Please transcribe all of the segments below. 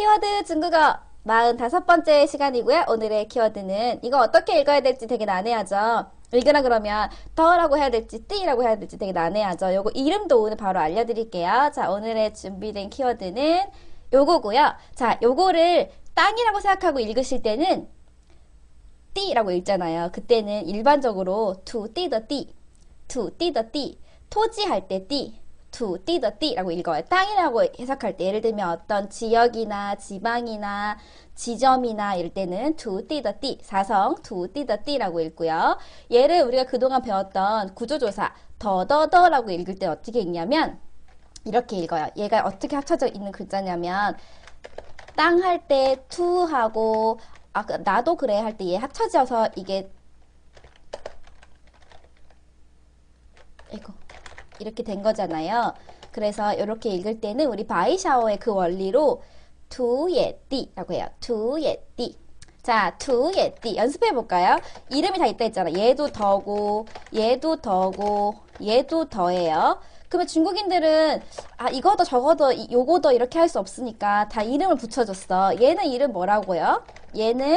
키워드 중국어 45번째 시간이고요. 오늘의 키워드는 이거 어떻게 읽어야 될지 되게 난해하죠. 읽으라 그러면 더라고 해야 될지 띠라고 해야 될지 되게 난해하죠. 요거 이름도 오늘 바로 알려드릴게요. 자, 오늘의 준비된 키워드는 요거고요. 자, 요거를 땅이라고 생각하고 읽으실 때는 띠라고 읽잖아요. 그때는 일반적으로 to 띠 the 띠, to 띠 the 띠, 토지 할 때 띠, to 띠 the 띠라고 읽어요. 땅이라고 해석할 때 예를 들면 어떤 지역이나 지방이나 지점이나 이럴 때는 to 띠 the 띠, 사성 to 띠 the 띠라고 읽고요. 얘를 우리가 그동안 배웠던 구조조사 더더더라고 읽을 때 어떻게 읽냐면 이렇게 읽어요. 얘가 어떻게 합쳐져 있는 글자냐면 땅 할 때 to하고 아, 그 나도 그래 할 때 얘 합쳐져서 이게 이거 이렇게 된 거잖아요. 그래서 이렇게 읽을 때는 우리 바이샤오의 그 원리로 투예띠라고 해요. 투예띠. 자, 투예띠 연습해 볼까요? 이름이 다 있다 했잖아. 얘도 더고, 얘도 더고, 얘도 더예요. 그러면 중국인들은 아 이거도 저거도 요거도 이렇게 할 수 없으니까 다 이름을 붙여줬어. 얘는 이름 뭐라고요? 얘는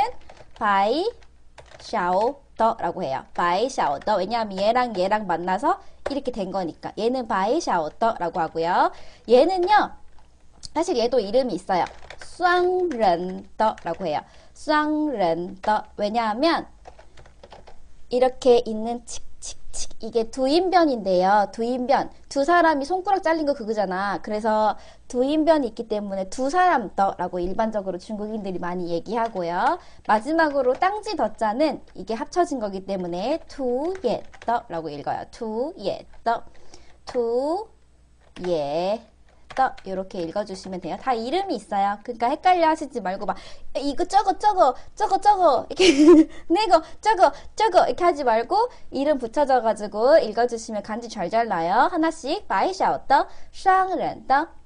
바이 샤오 더라고 해요. 바이 샤오 더 왜냐하면 얘랑 얘랑 만나서 이렇게 된 거니까 얘는 바이 샤오 더라고 하고요. 얘는요 사실 얘도 이름이 있어요. 쌍ren더라고 해요. 쌍ren더 왜냐하면 이렇게 있는 칙칙칙 이게 두인변인데요. 두인변 두 사람이 손가락 잘린 거 그거잖아. 그래서 두인변이 있기 때문에 두 사람 더라고 일반적으로 중국인들이 많이 얘기하고요. 마지막으로 땅지 더자는 이게 합쳐진 거기 때문에 투예 더라고 읽어요. 투예 더 투예 떠 이렇게 읽어주시면 돼요. 다 이름이 있어요. 그러니까 헷갈려 하시지 말고 막 이거 저거 저거 저거 저거 이렇게 내거 저거 저거 이렇게 하지 말고 이름 붙여져 가지고 읽어주시면 간지 잘잘 나요. 하나씩 바이샤오떠 샹ren떠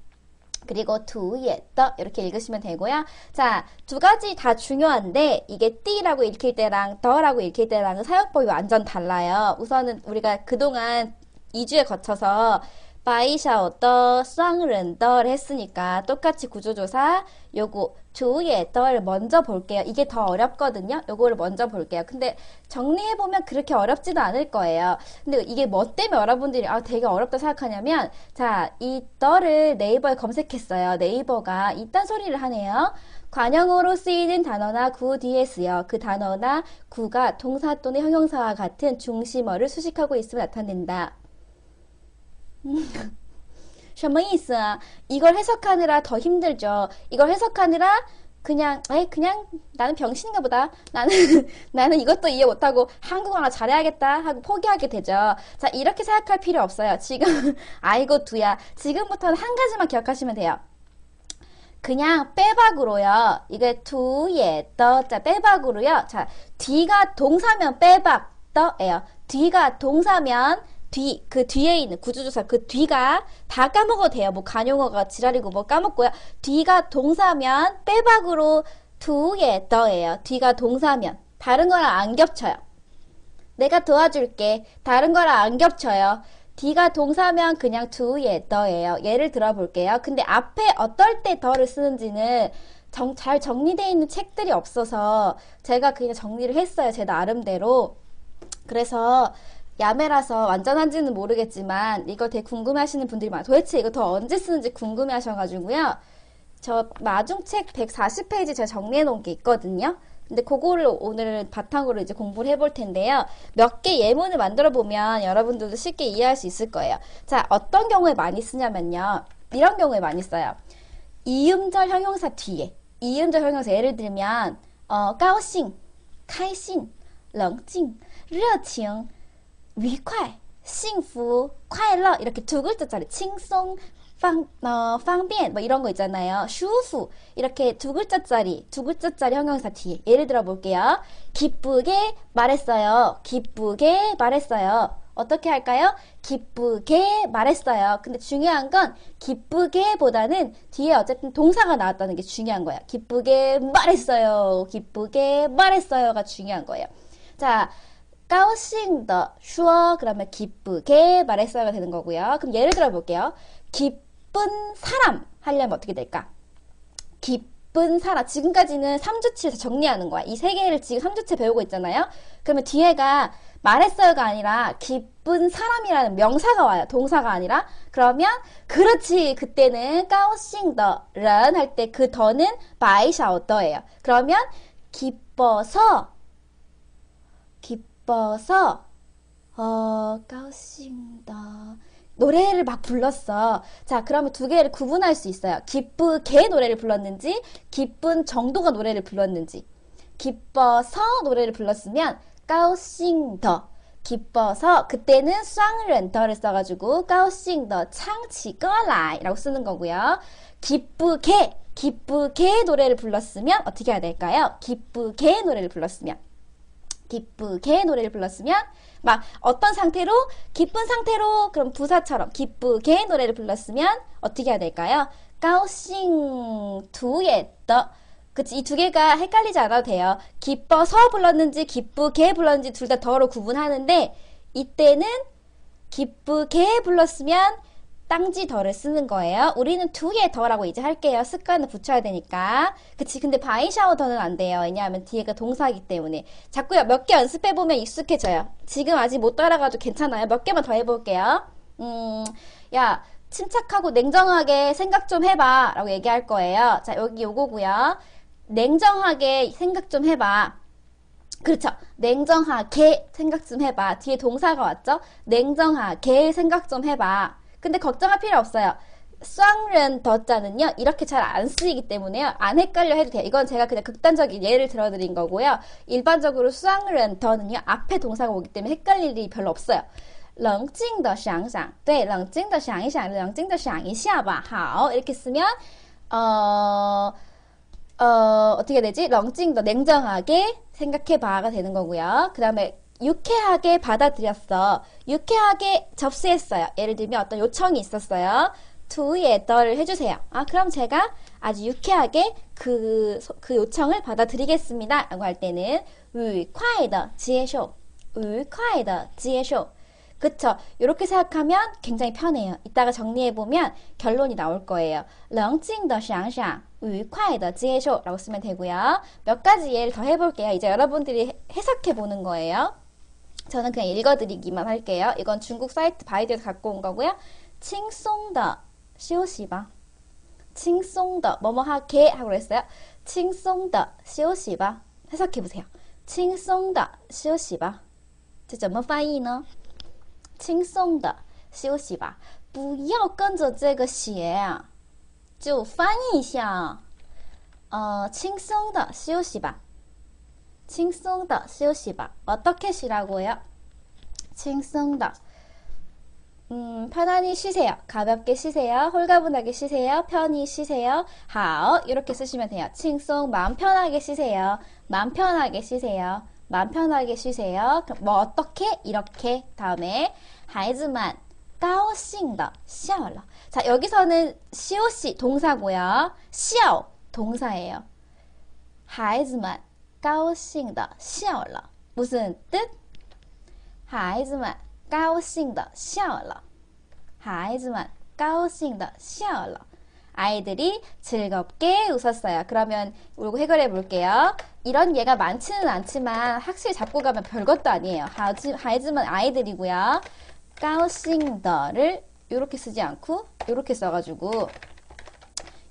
그리고 두예떠 이렇게 읽으시면 되고요. 자, 두 가지 다 중요한데 이게 띠라고 읽힐 때랑 더라고 읽힐 때랑은 사용법이 완전 달라요. 우선은 우리가 그동안 2주에 거쳐서 바이샤오더 쌍른더를 했으니까 똑같이 구조조사 요거 조예더를 먼저 볼게요. 이게 더 어렵거든요. 요거를 먼저 볼게요. 근데 정리해보면 그렇게 어렵지도 않을 거예요. 근데 이게 뭐 때문에 여러분들이 아 되게 어렵다 생각하냐면 자이 더를 네이버에 검색했어요. 네이버가 이딴 소리를 하네요. 관형어로 쓰이는 단어나 구 쓰여 그 단어나 구가 동사 또는 형용사와 같은 중심어를 수식하고 있음을 나타낸다. 什么意思啊? 이걸 해석하느라 더 힘들죠. 이걸 해석하느라 그냥 에이 그냥 나는 병신인가 보다. 나는 나는 이것도 이해 못하고 한국어나 잘해야겠다 하고 포기하게 되죠. 자 이렇게 생각할 필요 없어요. 지금 아이고 두야. 지금부터는 한 가지만 기억하시면 돼요. 그냥 빼박으로요. 이게 두예 떠자 빼박으로요. 자 뒤가 동사면 빼박 떠예요. 뒤가 동사면 뒤, 그 뒤에 있는 구조조사 그 뒤가 다 까먹어도 돼요. 뭐 간용어가 지랄이고 뭐 까먹고요. 뒤가 동사면 빼박으로 두에 더예요. 뒤가 동사면. 다른 거랑 안 겹쳐요. 내가 도와줄게. 다른 거랑 안 겹쳐요. 뒤가 동사면 그냥 두에 더예요. 예를 들어볼게요. 근데 앞에 어떨 때 더를 쓰는지는 정, 잘 정리되어 있는 책들이 없어서 제가 그냥 정리를 했어요. 제 나름대로. 그래서 야매라서 완전한지는 모르겠지만 이거 되게 궁금해하시는 분들이 많아요. 도대체 이거 더 언제 쓰는지 궁금해하셔가지고요. 저 마중책 140페이지 제가 정리해 놓은 게 있거든요. 근데 그거를 오늘 바탕으로 이제 공부를 해볼 텐데요. 몇 개 예문을 만들어 보면 여러분들도 쉽게 이해할 수 있을 거예요. 자, 어떤 경우에 많이 쓰냐면요. 이런 경우에 많이 써요. 이음절 형용사 뒤에. 이음절 형용사 예를 들면, 어, 까오싱, 카이싱, 렁칭, 르칭, 愉快,幸福,快乐 이렇게 두 글자짜리 轻松, 방, 어, 方便 뭐 이런 거 있잖아요. 舒服 이렇게 두 글자짜리 두 글자짜리 형용사 뒤에 예를 들어 볼게요. 기쁘게 말했어요. 기쁘게 말했어요. 어떻게 할까요? 기쁘게 말했어요. 근데 중요한 건 기쁘게보다는 뒤에 어쨌든 동사가 나왔다는 게 중요한 거야. 기쁘게 말했어요. 기쁘게 말했어요가 중요한 거예요. 자, 高兴的说 그러면 기쁘게 말했어요가 되는 거고요. 그럼 예를 들어 볼게요. 기쁜 사람 하려면 어떻게 될까? 기쁜 기쁜 사람. 지금까지는 3주치에서 정리하는 거야. 이 세 개를 지금 3주치 배우고 있잖아요. 그러면 뒤에가 말했어요가 아니라 기쁜 사람이라는 명사가 와요. 동사가 아니라. 그러면 그렇지. 그때는 까오싱더런 할 때 그 더는 바이샤오더예요. 그러면 기뻐서 기뻐서 어 까오싱더 노래를 막 불렀어. 자, 그러면 두 개를 구분할 수 있어요. 기쁘게 노래를 불렀는지, 기쁜 정도가 노래를 불렀는지. 기뻐서 노래를 불렀으면 까오싱더 기뻐서 그때는 쌍ren더를 써가지고 까오싱더 창치거라이라고 쓰는 거고요. 기쁘게 기쁘게 노래를 불렀으면 어떻게 해야 될까요? 기쁘게 노래를 불렀으면 기쁘게 노래를 불렀으면 막 어떤 상태로 기쁜 상태로 그럼 부사처럼 기쁘게 노래를 불렀으면 어떻게 해야 될까요? 까오싱 두에 더 그치 이 두 개가 헷갈리지 않아도 돼요. 기뻐서 불렀는지 기쁘게 불렀는지 둘 다 더로 구분하는데 이때는 기쁘게 불렀으면 땅지 덜을 쓰는 거예요. 우리는 두 개 더라고 이제 할게요. 습관을 붙여야 되니까. 그치. 근데 바이 샤워 더는 안 돼요. 왜냐하면 뒤에가 동사이기 때문에. 자꾸요. 몇 개 연습해보면 익숙해져요. 지금 아직 못 따라가도 괜찮아요. 몇 개만 더 해볼게요. 음, 야, 침착하고 냉정하게 생각 좀 해봐. 라고 얘기할 거예요. 자, 여기 요거고요. 냉정하게 생각 좀 해봐. 그렇죠. 냉정하게 생각 좀 해봐. 뒤에 동사가 왔죠? 냉정하게 생각 좀 해봐. 근데 걱정할 필요 없어요. 쌍른 더자는요 이렇게 잘 안 쓰이기 때문에요 안 헷갈려 해도 돼요 이건 제가 그냥 극단적인 예를 들어드린 거고요 일반적으로 쌍른 더는요 앞에 동사가 오기 때문에 헷갈릴 일이 별로 없어요 冷静的想想对冷静的想一想冷静的想一下吧好 이렇게 쓰면 어, 어 어떻게 되지 冷静的 냉정하게 생각해봐가 되는 거고요 그 다음에 유쾌하게 받아들였어. 유쾌하게 접수했어요. 예를 들면 어떤 요청이 있었어요. 투의 더를 해주세요. 아, 그럼 제가 아주 유쾌하게 그, 그 요청을 받아들이겠습니다. 라고 할 때는 愉快的接受,愉快的接受. 그쵸. 이렇게 생각하면 굉장히 편해요. 이따가 정리해보면 결론이 나올 거예요. 冷静的想想,愉快的接受라고 쓰면 되고요. 몇 가지 예를 더 해볼게요. 이제 여러분들이 해석해보는 거예요. 저는 그냥 읽어드리기만 할게요. 이건 중국 사이트 바이드에서 갖고 온 거고요. 칭송더 쉬오시바 칭송더 뭐뭐 하게 하고 그랬어요. 칭송더 쉬오시바 해석해보세요. 칭송더 쉬오시바 这怎么翻译呢？轻松的，这个写就翻译一下。呃，轻松的休息吧。 칭송더 쉬우시바 어떻게 쉬라고요? 칭송더 음, 편안히 쉬세요. 가볍게 쉬세요. 홀가분하게 쉬세요. 편히 쉬세요. 하오 이렇게 쓰시면 돼요. 칭송 마음 편하게 쉬세요. 마음 편하게 쉬세요. 마음 편하게 쉬세요. 뭐 어떻게 이렇게 다음에 하이즈만 까오싱더 샤올러 자 여기서는 시오시 동사고요. 시오 동사예요. 하이즈만 高兴的笑了。무슨뜻孩子们高兴的笑了。孩子们高兴的笑了。 아이들이 즐겁게 웃었어요. 그러면 이거 해결해 볼게요. 이런 예가 많지는 않지만 확실히 잡고 가면 별것도 아니에요. 하이즈만 아이들이고요. 까오싱더를 이렇게 쓰지 않고 이렇게 써가지고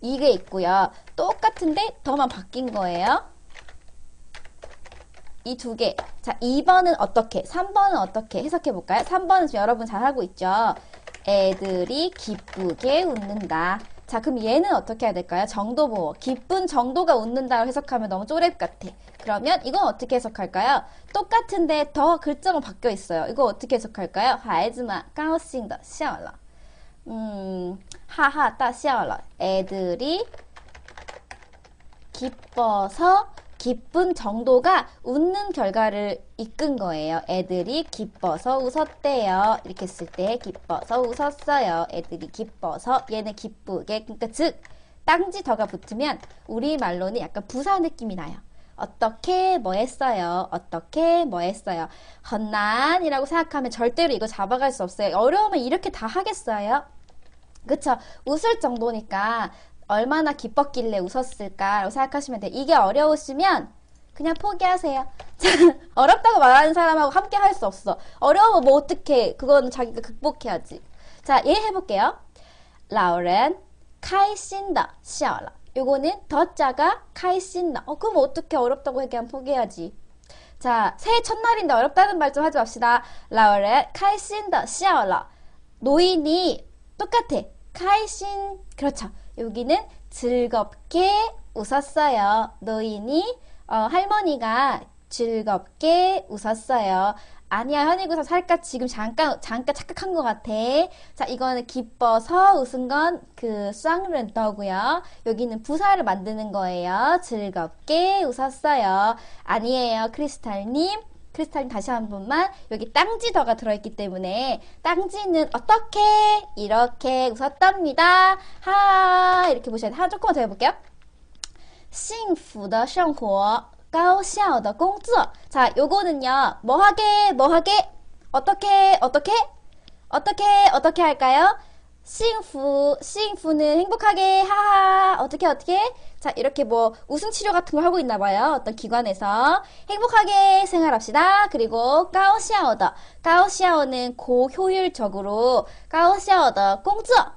이게 있고요. 똑같은데 더만 바뀐 거예요. 이두 개. 자, 2번은 어떻게, 3번은 어떻게 해석해 볼까요? 3번은 지금 여러분 잘 하고 있죠? 애들이 기쁘게 웃는다. 자, 그럼 얘는 어떻게 해야 될까요? 정도 보호. 기쁜 정도가 웃는다고 해석하면 너무 쪼렙 같아. 그러면 이건 어떻게 해석할까요? 똑같은데 더 글자가 바뀌어 있어요. 이거 어떻게 해석할까요? 孩子们高兴的笑了. 음, 하하, 大笑了. 애들이 기뻐서 기쁜 정도가 웃는 결과를 이끈 거예요. 애들이 기뻐서 웃었대요. 이렇게 쓸 때 기뻐서 웃었어요. 애들이 기뻐서 얘는 기쁘게 그러니까 즉 땅지 더가 붙으면 우리 말로는 약간 부사 느낌이 나요. 어떻게 뭐 했어요? 어떻게 뭐 했어요? 헛난이라고 생각하면 절대로 이거 잡아갈 수 없어요. 어려우면 이렇게 다 하겠어요? 그쵸? 웃을 정도니까 얼마나 기뻤길래 웃었을까라고 생각하시면 돼요. 이게 어려우시면 그냥 포기하세요. 어렵다고 말하는 사람하고 함께 할 수 없어. 어려우면 뭐 어떻게 그건 자기가 극복해야지. 자, 얘 해볼게요. 라오렌, 카이신더, 시어라. 요거는 더 자가 카이신더. 어, 그럼 어떻게 어렵다고 얘기하면 포기해야지. 자, 새해 첫날인데 어렵다는 말 좀 하지 맙시다. 라오렌, 카이신더, 시어라. 노인이 똑같아. 카이신, 그렇죠. 여기는 즐겁게 웃었어요. 노인이 어, 할머니가 즐겁게 웃었어요. 아니야, 현이구사 살까 지금 잠깐, 잠깐 착각한 것 같아. 자, 이거는 기뻐서 웃은 건 그 쌍른떠고요. 여기는 부사를 만드는 거예요. 즐겁게 웃었어요. 아니에요, 크리스탈님. 크리스탈님 다시 한 번만 여기 땅지더가 들어있기 때문에 땅지는 어떻게 이렇게 웃었답니다. 하 이렇게 보셔야 돼요. 하나 조금만 더 해볼게요. 幸福的生活,高效的工作. 자, 요거는요. 뭐 하게, 뭐 하게, 어떻게, 어떻게, 어떻게, 어떻게 할까요? 幸福,幸福는 행복하게, 하하, 어떻게, 어떻게? 자, 이렇게 뭐, 웃음 치료 같은 걸 하고 있나 봐요. 어떤 기관에서. 행복하게 생활합시다. 그리고, 高效的. 高效는 고효율적으로, 高效的 工作.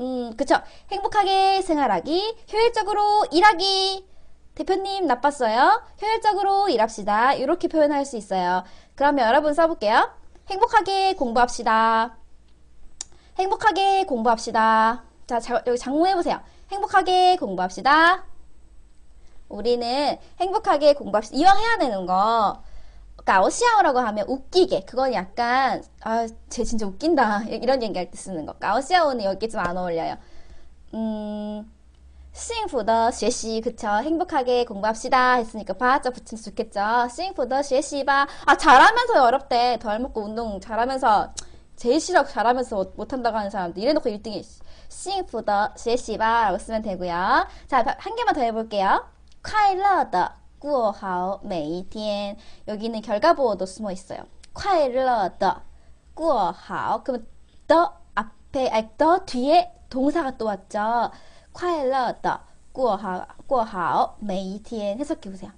음, 그쵸. 행복하게 생활하기, 효율적으로 일하기. 대표님 나빴어요. 효율적으로 일합시다. 이렇게 표현할 수 있어요. 그러면 여러분 써볼게요. 행복하게 공부합시다. 행복하게 공부합시다. 자, 자 여기 장모해보세요. 행복하게 공부합시다. 우리는 행복하게 공부합시다. 이왕 해야 되는 거. 까오시아오라고 하면 웃기게. 그건 약간, 아, 쟤 진짜 웃긴다. 이런 얘기할 때 쓰는 거. 까오시아오는 여기 좀 안 어울려요. 음, 幸福的学习, 그쵸. 행복하게 공부합시다. 했으니까 바짝 붙이면 좋겠죠. 幸福的学习吧. 아, 잘하면서 어렵대. 덜 먹고 운동 잘하면서, 제일 싫어 잘하면서 못한다고 하는 사람들 이래놓고 1등이 싱프더 제시바 라고 쓰면 되고요. 자, 한 개만 더 해볼게요. 콰일러더 꾸어하오 메이티엔 여기는 결과보호도 숨어 있어요. 콰일러더 꾸어하오 그럼 더 앞에 아니 더 뒤에 동사가 또 왔죠. 콰일러더 꾸어하오 꾸어하오 메이티엔 해석해보세요.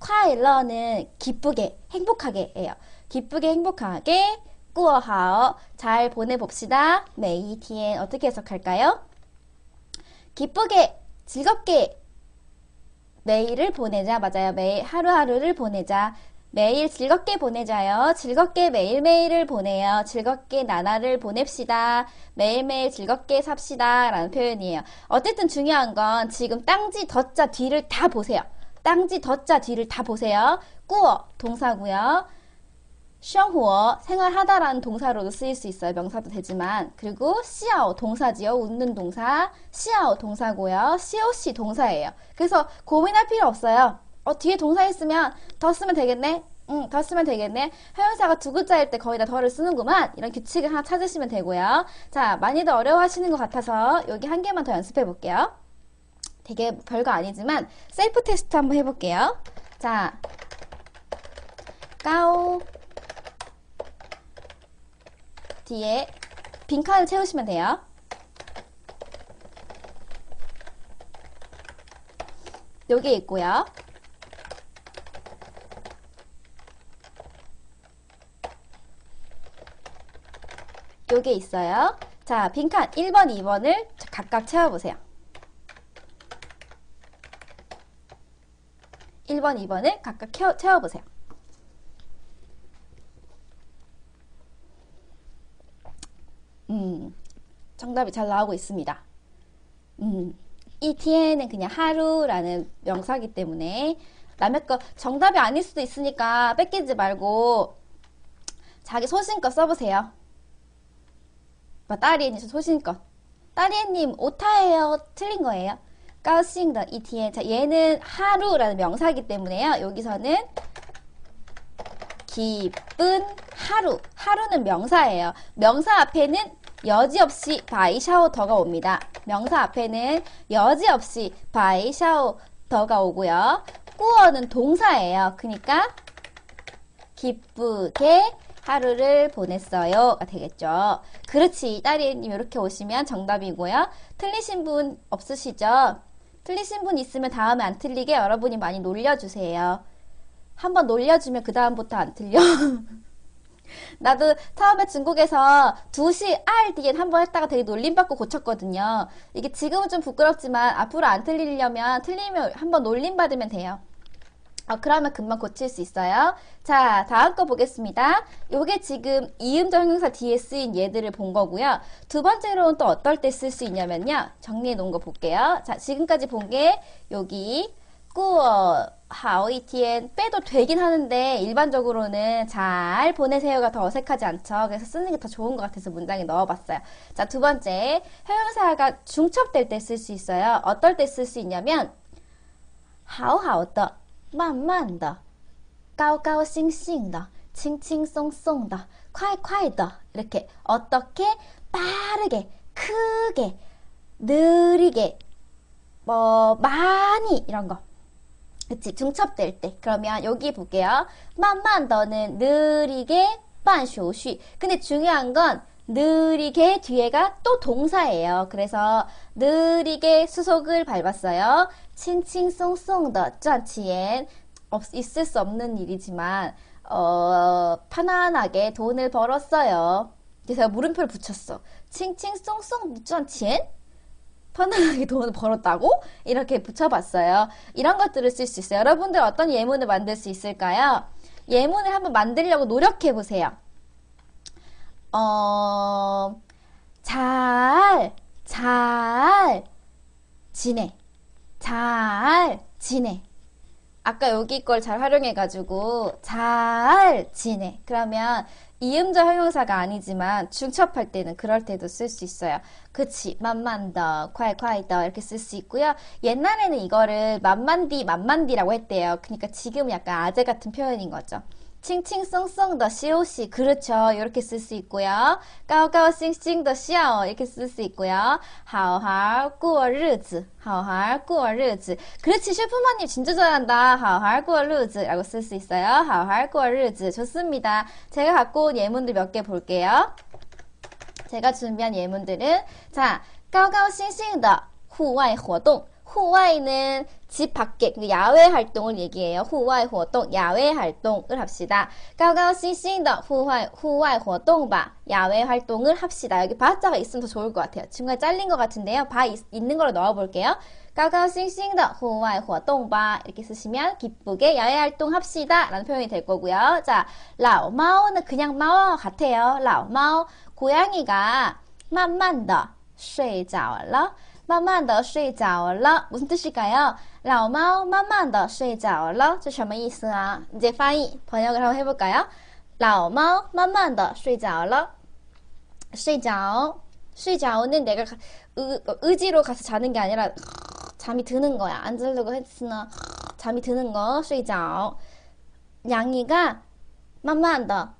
콰일러는 기쁘게 행복하게 예요. 기쁘게 행복하게 꾸어하어 잘 보내봅시다. 네, 매이티엔 어떻게 해석할까요? 기쁘게, 즐겁게 매일을 보내자. 맞아요. 매일, 하루하루를 보내자. 매일 즐겁게 보내자요. 즐겁게 매일매일을 보내요. 즐겁게 나날을 보냅시다. 매일매일 즐겁게 삽시다. 라는 표현이에요. 어쨌든 중요한 건 지금 땅지 덧자 뒤를 다 보세요. 땅지 덧자 뒤를 다 보세요. 꾸어 동사고요. 生活 생활하다라는 동사로도 쓰일 수 있어요. 명사도 되지만 그리고 시아오 동사지요. 웃는 동사 시아오 동사고요. 시오시 동사예요. 그래서 고민할 필요 없어요. 어 뒤에 동사 있으면 더 쓰면 되겠네. 응, 더 쓰면 되겠네. 형용사가 두 글자일 때 거의 다 더를 쓰는구만. 이런 규칙을 하나 찾으시면 되고요. 자, 많이들 어려워하시는 것 같아서 여기 한 개만 더 연습해 볼게요. 되게 별거 아니지만 셀프 테스트 한번 해볼게요. 자, 까오 뒤에 빈칸을 채우시면 돼요. 여기 있고요. 여기 있어요. 자, 빈칸 1번, 2번을 각각 채워보세요. 1번, 2번을 각각 채워보세요. 음, 정답이 잘 나오고 있습니다. 음, 이 TN은 그냥 하루라는 명사기 때문에 남의 거 정답이 아닐 수도 있으니까 뺏기지 말고 자기 소신껏 써보세요. 딸이님 소신껏. 딸이님 오타예요. 틀린 거예요. 까우싱더 이티엔. 자 얘는 하루라는 명사기 때문에요. 여기서는 기쁜 하루. 하루는 명사예요. 명사 앞에는 여지없이 바이 샤오 더가 옵니다. 명사 앞에는 여지없이 바이 샤오 더가 오고요. 꾸어는 동사예요. 그러니까 기쁘게 하루를 보냈어요가 되겠죠. 그렇지. 딸이님 이렇게 오시면 정답이고요. 틀리신 분 없으시죠? 틀리신 분 있으면 다음에 안 틀리게 여러분이 많이 놀려주세요. 한번 놀려주면 그 다음부터 안 틀려. 나도 처음에 중국에서 2시 R 뒤엔 한번 했다가 되게 놀림받고 고쳤거든요. 이게 지금은 좀 부끄럽지만 앞으로 안 틀리려면 틀리면 한번 놀림받으면 돼요. 어, 그러면 금방 고칠 수 있어요. 자, 다음 거 보겠습니다. 요게 지금 이음절 형용사 뒤에 쓰인 얘들을 본 거고요. 두 번째로는 또 어떨 때 쓸 수 있냐면요. 정리해 놓은 거 볼게요. 자, 지금까지 본 게 여기 过 하오이티엔 빼도 되긴 하는데 일반적으로는 잘 보내세요가 더 어색하지 않죠. 그래서 쓰는 게 더 좋은 것 같아서 문장에 넣어봤어요. 자, 두 번째. 형용사가 중첩될 때 쓸 수 있어요. 어떨 때 쓸 수 있냐면 하오하오더, 만만더, 까오까오싱싱더, 칭칭송송더, 콰이콰이더 이렇게 어떻게 빠르게, 크게, 느리게, 뭐 많이 이런 거 그치 중첩될 때 그러면 여기 볼게요. 만만 더는 느리게 반쇼쉬. 근데 중요한 건 느리게 뒤에가 또 동사예요. 그래서 느리게 수속을 밟았어요. 칭칭송송 더 짠치엔 있을 수 없는 일이지만 어, 편안하게 돈을 벌었어요. 그래서 물음표를 붙였어. 칭칭송송 짠치엔 편안하게 돈을 벌었다고? 이렇게 붙여봤어요. 이런 것들을 쓸 수 있어요. 여러분들 어떤 예문을 만들 수 있을까요? 예문을 한번 만들려고 노력해 보세요. 어, 잘, 잘 지내. 잘 지내. 아까 여기 걸 잘 활용해가지고 잘 지내. 그러면 이음절 형용사가 아니지만 중첩할 때는 그럴 때도 쓸 수 있어요. 그치, 만만더, 콰이콰이더 이렇게 쓸 수 있고요. 옛날에는 이거를 만만디, 만만디라고 했대요. 그러니까 지금은 약간 아재 같은 표현인 거죠. 칭칭송송 더 시오시 그렇죠 이렇게 쓸 수 있고요 까오까오싱싱 더 시아오 이렇게 쓸 수 있고요 하오하 꾸어日子 하오하 꾸어日子 그렇지 셰프마님 진짜 잘한다 하오하 꾸어日子 라고 쓸 수 있어요 하오하 꾸어日子 좋습니다 제가 갖고 온 예문들 몇 개 볼게요 제가 준비한 예문들은 자 까오까오싱싱 더户外 活动 户外는 집 밖에 그 야외 활동을 얘기해요. 후와이 활동, 야외 활동을 합시다. 가가싱싱더 후와이 후와이 활동吧. 야외 활동을 합시다. 여기 바자가 있으면 더 좋을 것 같아요. 중간에 잘린 것 같은데요. 바 있, 는 걸로 넣어 볼게요. 가가싱싱더 후와이 활동吧. 이렇게 쓰시면 기쁘게 야외 활동 합시다. 라는 표현이 될 거고요. 자, 라오마오는 그냥 마오 같아요. 라오마오 고양이가 만만的 睡着了. 慢慢的睡着了 무슨 뜻일까요? 老猫慢慢的睡着了这什么意思啊? 이제 파이 번역을 한번 해볼까요? 老猫慢慢的睡着了睡着 睡着는 내가 의, 의지로 가서 자는 게 아니라 잠이 드는 거야. 안 자려고 했으나 잠이 드는 거, 睡着. 양이가 慢慢的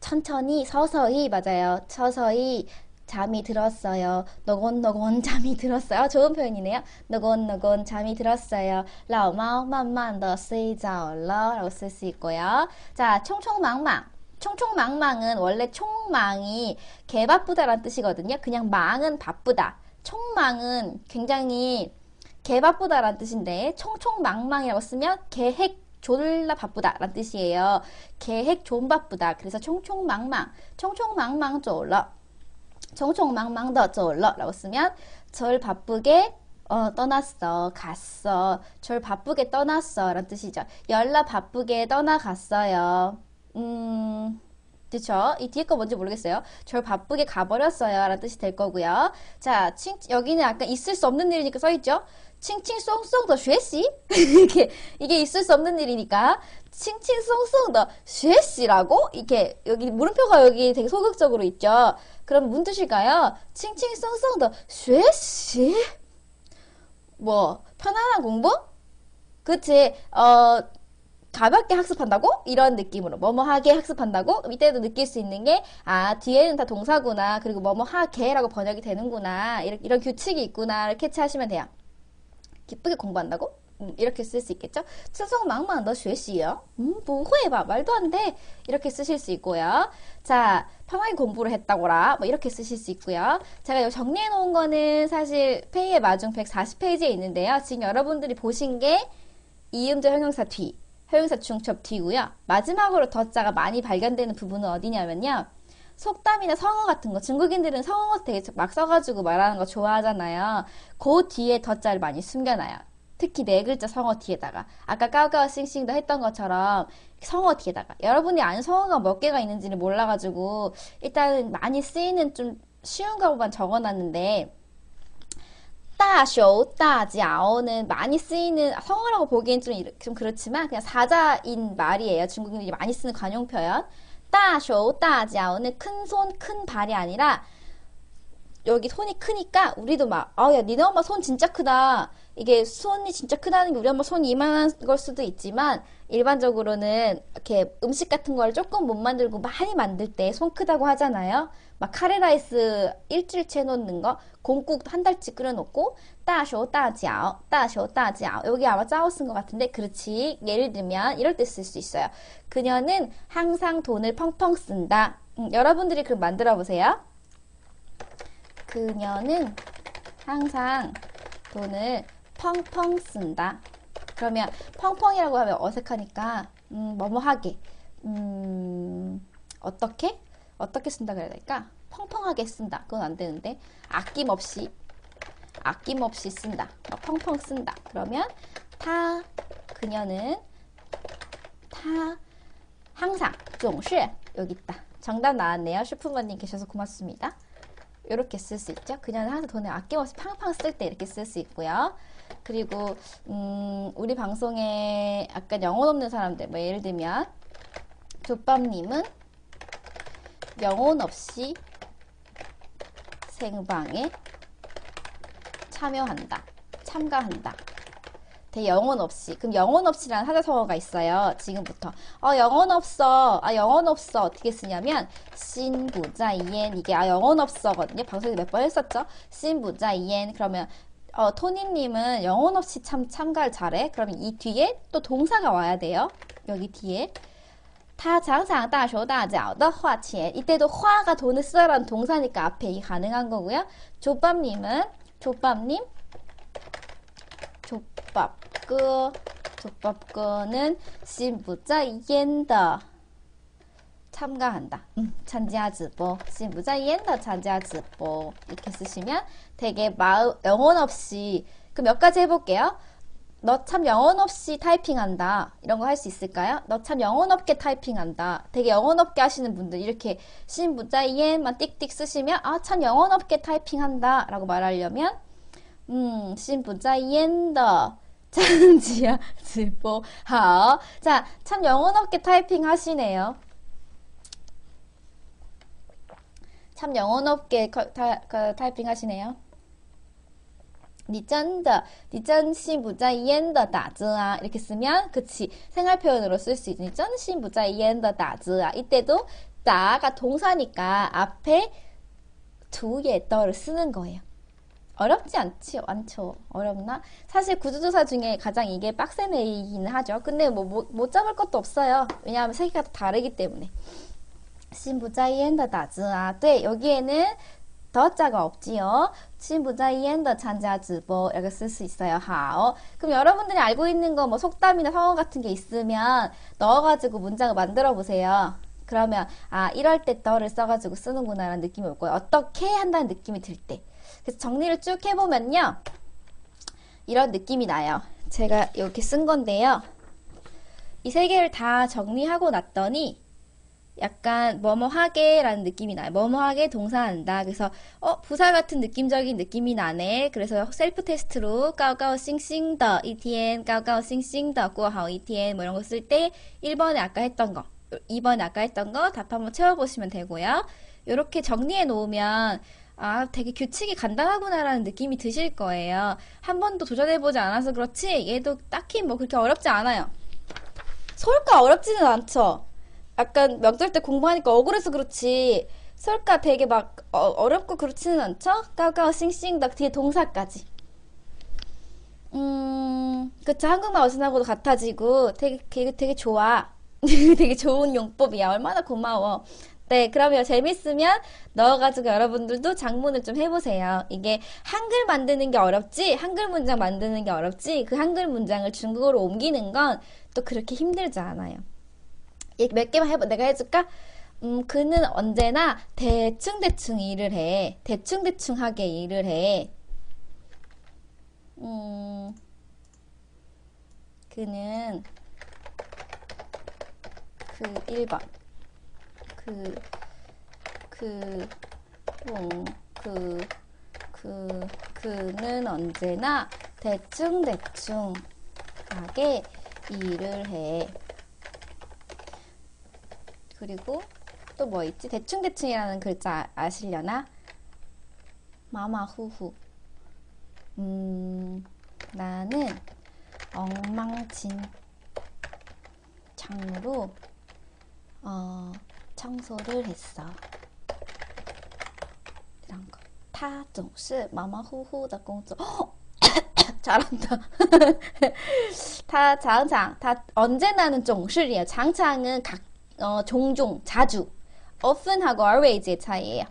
천천히 서서히 맞아요. 서서히 잠이 들었어요. 너곤너곤 잠이 들었어요. 좋은 표현이네요. 너곤너곤 잠이 들었어요. 老猫慢慢的睡着了 라고 쓸 수 있고요. 자, 총총망망. 총총망망은 원래 총망이 개바쁘다라는 뜻이거든요. 그냥 망은 바쁘다. 총망은 굉장히 개바쁘다라는 뜻인데 총총망망이라고 쓰면 계획 졸라 바쁘다라는 뜻이에요. 계획 좀 바쁘다. 그래서 총총망망, 총총망망 졸라. 총총망망 더 졸러 라고 쓰면 절 바쁘게 어, 떠났어, 갔어. 절 바쁘게 떠났어. 라는 뜻이죠. 열나 바쁘게 떠나갔어요. 음, 그쵸? 이 뒤에 거 뭔지 모르겠어요. 절 바쁘게 가버렸어요. 라는 뜻이 될 거고요. 자, 칭, 여기는 약간 있을 수 없는 일이니까 써있죠? 칭칭송송 더 쉐시? 이게, 이게 있을 수 없는 일이니까. 칭칭송송 더 쉐시라고? 이렇게, 여기, 물음표가 여기 되게 소극적으로 있죠? 그럼 무슨 뜻일까요? 칭칭송송 더 쉐시? 뭐, 편안한 공부? 그치, 어, 가볍게 학습한다고? 이런 느낌으로 뭐뭐하게 학습한다고? 이때도 느낄 수 있는 게 아 뒤에는 다 동사구나 그리고 뭐뭐하게라고 번역이 되는구나 이런, 이런 규칙이 있구나 를 캐치하시면 돼요 기쁘게 공부한다고? 음, 이렇게 쓸 수 있겠죠? 自从忙忙的学习요 음, 不会吧? 말도 안 돼. 이렇게 쓰실 수 있고요. 자, 편하게 공부를 했다고라. 뭐 이렇게 쓰실 수 있고요. 제가 여기 정리해 놓은 거는 사실 페이의 마중 140페이지에 있는데요. 지금 여러분들이 보신 게 이음절 형용사 뒤, 형용사 중첩 뒤고요. 마지막으로 더자가 많이 발견되는 부분은 어디냐면요. 속담이나 성어 같은 거 중국인들은 성어 되게 막 써가지고 말하는 거 좋아하잖아요. 그 뒤에 더자를 많이 숨겨놔요. 특히 네 글자 성어 뒤에다가 아까 까우까우 싱싱도 했던 것처럼 성어 뒤에다가 여러분이 아는 성어가 몇 개가 있는지는 몰라가지고 일단 많이 쓰이는 좀 쉬운 것만 적어놨는데 따쇼, 따지아오는 많이 쓰이는 성어라고 보기엔 좀, 좀 그렇지만 그냥 사자인 말이에요. 중국인들이 많이 쓰는 관용 표현. 따쇼 따자오는 큰 손, 큰 발이 아니라 여기 손이 크니까 우리도 막 아야 니네 엄마 손 진짜 크다. 이게 손이 진짜 크다는 게 우리 엄마 손이 이만한 걸 수도 있지만 일반적으로는 이렇게 음식 같은 걸 조금 못 만들고 많이 만들 때 손 크다고 하잖아요. 막 카레라이스 일주일치 해놓는 거, 공국 한 달치 끓여놓고 따쇼 따지아오, 따쇼 따지아오. 여기 아마 짜오 쓴 것 같은데 그렇지. 예를 들면 이럴 때 쓸 수 있어요. 그녀는 항상 돈을 펑펑 쓴다. 음, 여러분들이 그럼 만들어 보세요. 그녀는 항상 돈을 펑펑 쓴다. 그러면 펑펑이라고 하면 어색하니까 음, 뭐뭐하게 음, 어떻게 어떻게 쓴다 그래야 될까? 펑펑하게 쓴다. 그건 안 되는데 아낌없이 아낌없이 쓴다. 막 펑펑 쓴다. 그러면 타 그녀는 타 항상 总是 여기 있다. 정답 나왔네요. 슈프머님 계셔서 고맙습니다. 이렇게 쓸 수 있죠. 그녀는 항상 돈을 아낌없이 팡팡 쓸 때 이렇게 쓸 수 있고요. 그리고 음, 우리 방송에 약간 영혼 없는 사람들, 뭐 예를 들면 조밥님은 영혼 없이 생방에 참여한다, 참가한다. 되게 영혼 없이. 그럼 영혼 없이라는 사자성어가 있어요. 지금부터. 어, 영혼 없어. 아, 영혼 없어. 어떻게 쓰냐면, 신부자 이엔. 이게, 아, 영혼 없어거든요. 방송에서 몇 번 했었죠? 신부자 이엔. 그러면, 어, 토니님은 영혼 없이 참, 참가를 잘해. 그러면 이 뒤에 또 동사가 와야 돼요. 여기 뒤에. 다장장다쇼다자 더화钱이때도 화가 돈을 쓰라는 동사니까 앞에 이 가능한 거고요. 조밥님은 조밥님 조밥그 조밥그는 신부자 옌더 참가한다. 음, 참가즈보 뭐. 신부자 옌더 참가즈보 뭐. 이렇게 쓰시면 되게 마음 영혼 없이 그 몇 가지 해볼게요. 너 참 영혼 없이 타이핑한다. 이런 거 할 수 있을까요? 너 참 영혼 없게 타이핑한다. 되게 영혼 없게 하시는 분들 이렇게 신문자 이엔만 띡띡 쓰시면 아 참 영혼 없게 타이핑한다. 라고 말하려면 음, 신문자 이엔더 장지야 지보 하오. 자, 참 영혼 없게 타이핑 하시네요. 참 영혼 없게 타이핑 하시네요. 니짠다, 니짠씨 무자이엔더 다즈아 이렇게 쓰면 그치. 생활 표현으로 쓸 수 있지. 니짠씨 무자이엔더 다즈아 이때도 다가 동사니까 앞에 두개 더를 쓰는 거예요. 어렵지 않지 않죠. 어렵나? 사실 구조조사 중에 가장 이게 빡센 애이기는 하죠. 근데 뭐 못 못 잡을 것도 없어요. 왜냐하면 세 개가 다르기 때문에. 신부자이엔더 다즈아 네 여기에는 더자가 없지요. 신부자이엔더 찬자 즈보 이렇게 쓸 수 있어요. 하오. 그럼 여러분들이 알고 있는 거 뭐 속담이나 성어 같은 게 있으면 넣어가지고 문장을 만들어 보세요. 그러면 아 이럴 때 더를 써가지고 쓰는구나 라는 느낌이 올 거예요. 어떻게 한다는 느낌이 들 때. 그래서 정리를 쭉 해보면요. 이런 느낌이 나요. 제가 이렇게 쓴 건데요. 이 세 개를 다 정리하고 났더니 약간 뭐뭐하게라는 느낌이 나요. 뭐뭐하게 동사한다. 그래서 어 부사 같은 느낌적인 느낌이 나네. 그래서 셀프 테스트로 까오까오 싱싱더 이티엔 까오까오 싱싱더 꾸어하오 이티엔 뭐 이런 거 쓸 때 1번에 아까 했던 거 2번에 아까 했던 거 답 한번 채워보시면 되고요. 이렇게 정리해 놓으면 아, 되게 규칙이 간단하구나라는 느낌이 드실 거예요. 한 번도 도전해보지 않아서 그렇지, 얘도 딱히 뭐 그렇게 어렵지 않아요. 솔까 어렵지는 않죠? 약간 명절 때 공부하니까 억울해서 그렇지, 솔까 되게 막 어, 렵고 그렇지는 않죠? 까까오 싱싱 덕 뒤에 동사까지. 음, 그쵸. 한국말 어순하고도 같아지고 되게, 되게, 되게 좋아. 되게 좋은 용법이야. 얼마나 고마워. 네, 그러면 재밌으면 넣어가지고 여러분들도 장문을 좀 해보세요. 이게 한글 만드는 게 어렵지, 한글 문장 만드는 게 어렵지, 그 한글 문장을 중국어로 옮기는 건 또 그렇게 힘들지 않아요. 이몇 개만 해봐. 내가 해줄까? 음, 그는 언제나 대충대충 일을 해. 대충대충하게 일을 해. 음, 그는 그 1번. 그, 그, 음, 그, 그, 그는 언제나 대충대충하게 일을 해. 그리고 또 뭐 있지? 대충대충이라는 글자 아- 아시려나? 마마후후. 음, 나는 엉망진창으로 어, 청소를 했어. 이런 거. 他总是马马虎虎的工作. 잘한다. 他常常, 다 언제나는 总是이에요. 장창은 각, 어, 종종, 자주. often하고 always의 차이예요.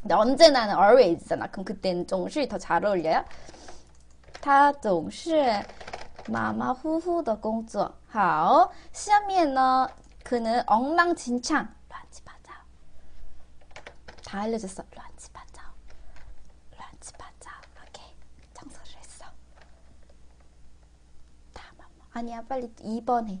근데 언제나는 always잖아. 그럼 그때는 总是 더 잘 어울려요. 他总是马马虎虎的工作.好,下面呢, 그는 엉망진창, 乱七八糟. 다 알려줬어. 乱七八糟.乱七八糟. 오케이. 청소를 했어. 다음 아니야, 빨리 2번 해.